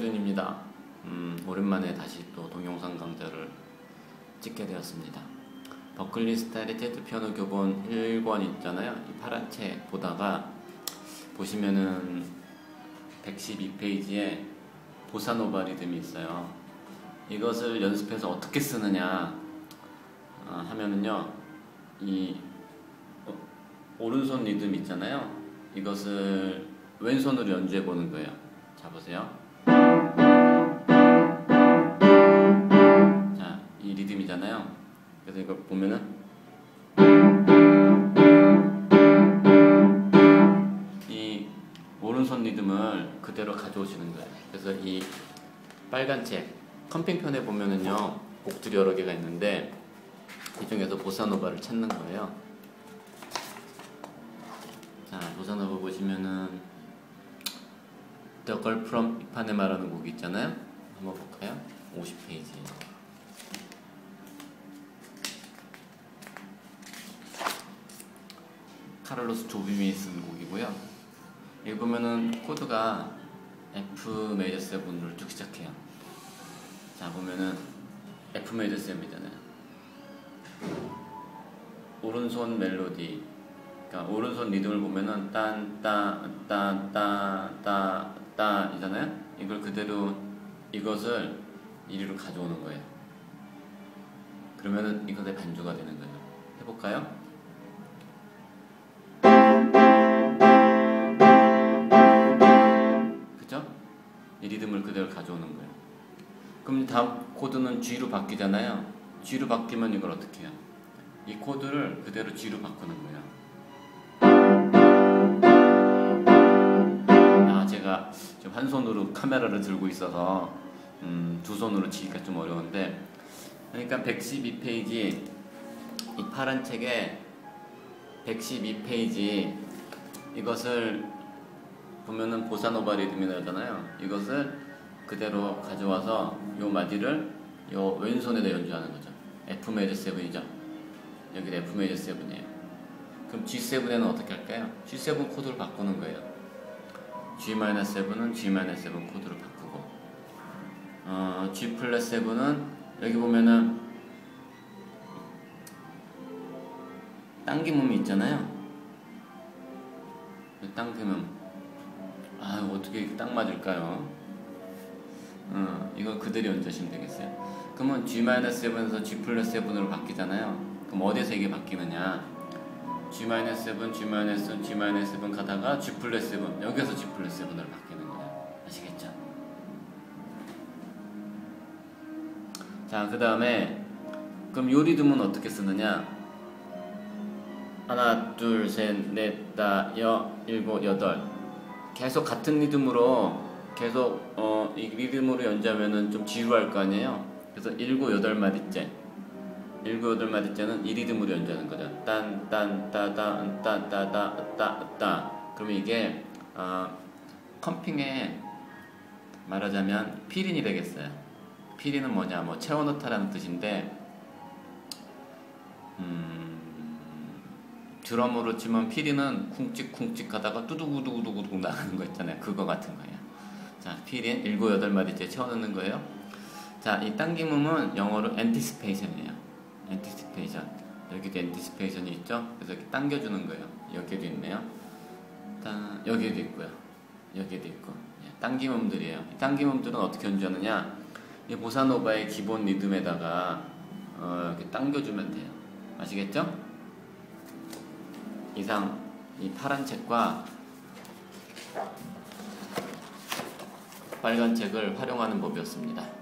이성준입니다. 음, 오랜만에 다시 또 동영상 강좌를 찍게 되었습니다. 버클리 스타일의 테트 피아노 교본 1권 있잖아요. 이 파란 책 보다가 보시면은 112페이지에 보사노바 리듬이 있어요. 이것을 연습해서 어떻게 쓰느냐 어, 하면은요, 이 어, 오른손 리듬 있잖아요. 이것을 왼손으로 연주해 보는 거예요. 자 보세요. 이 리듬이잖아요. 그래서 이거 보면은 이 오른손 리듬을 그대로 가져오시는 거예요. 그래서 이 빨간 책 컴핑편에 보면은요 곡들이 여러 개가 있는데 이 중에서 보사노바를 찾는 거예요. 자, 보사노바 보시면은 The Girl from 이파네마라는 곡이 있잖아요. 한번 볼까요? 50페이지. 카를로스 조빔이 쓴 곡이고요. 보면은 코드가 F 메이저 세븐으로 쭉 시작해요. 자 보면은 F 메이저 세븐이잖아요. 오른손 멜로디, 그러니까 오른손 리듬을 보면은 딴따따따따따 이잖아요. 이걸 그대로 이것을 이리로 가져오는 거예요. 그러면은 이것의 반주가 되는 거예요. 해볼까요? 이 리듬을 그대로 가져오는 거예요. 그럼 다음 코드는 G로 바뀌잖아요. G로 바뀌면 이걸 어떻게 해요? 이 코드를 그대로 G로 바꾸는 거예요. 아, 제가 지금 한 손으로 카메라를 들고 있어서 음, 두 손으로 치기가 좀 어려운데 그러니까 112페이지 이 파란 책에 112페이지 이것을 보면은 보사노바 리듬이라잖아요. 이것을 그대로 가져와서 요 마디를 요 왼손에다 연주하는 거죠. F 메이저 7이죠. 여기 F 메이저 7이에요. 그럼 G7에는 어떻게 할까요? G7 코드를 바꾸는 거예요. G-7은 G-7 코드를 바꾸고 어, G 플러스 7은 여기 보면은 당김음이 있잖아요. 당김음 아 어떻게 딱 맞을까요? 어, 이거 그대로 연주하시면 되겠어요. 그러면 G-7에서 G 플러스 7으로 바뀌잖아요. 그럼 어디서 이게 바뀌느냐? G-7, G-7, G-7 가다가 G 플러스 7 여기서 G 플러스 7으로 바뀌는 거예요. 아시겠죠? 자, 그 다음에 그럼 요 리듬은 어떻게 쓰느냐? 하나, 둘, 셋, 넷, 다, 여, 일곱, 여덟 계속 같은 리듬으로 계속 어, 이 리듬으로 연주하면은 좀 지루할 거 아니에요? 그래서 일곱, 여덟 마디째 일곱, 여덟 마디째는 이 리듬으로 연주하는 거죠. 딴, 딴, 따다, 따, 따다, 따, 따. 그러면 이게 어, 컴핑에 말하자면 피린이 되겠어요. 피린은 뭐냐? 뭐 채워넣다라는 뜻인데 음, 드럼으로 치면 피린은 쿵찍쿵찍 하다가 뚜두구두구두구 나가는 거 있잖아요. 그거 같은 거예요. 자, 피린 일곱 여덟 마디째 채워넣는 거예요. 자, 이 당김음은 영어로 anticipation이에요. anticipation. 여기도 anticipation이 있죠? 그래서 이렇게 당겨주는 거예요. 여기도 있네요. 따, 여기도 있고요. 여기도 있고. 예, 당김음들이에요. 이 당김음들은 어떻게 연주하느냐? 이 보사노바의 기본 리듬에다가 어, 이렇게 당겨주면 돼요. 아시겠죠? 이상 이 파란 책과 빨간 책을 활용하는 법이었습니다.